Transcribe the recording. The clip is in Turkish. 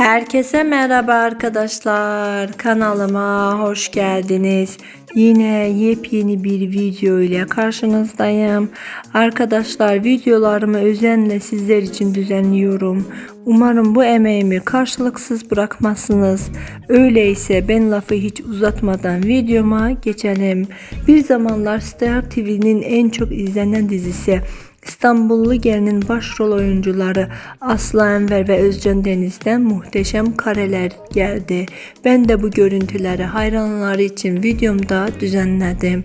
Herkese merhaba arkadaşlar. Kanalıma hoş geldiniz. Yine yepyeni bir video ile karşınızdayım. Arkadaşlar videolarımı özenle sizler için düzenliyorum. Umarım bu emeğimi karşılıksız bırakmazsınız. Öyleyse ben lafı hiç uzatmadan videoma geçelim. Bir zamanlar Star TV'nin en çok izlenen dizisi İstanbullu Gelinin başrol oyuncuları Aslı Enver ve Özcan Deniz'den muhteşem kareler geldi. Ben de bu görüntüleri hayranları için videomda düzenledim.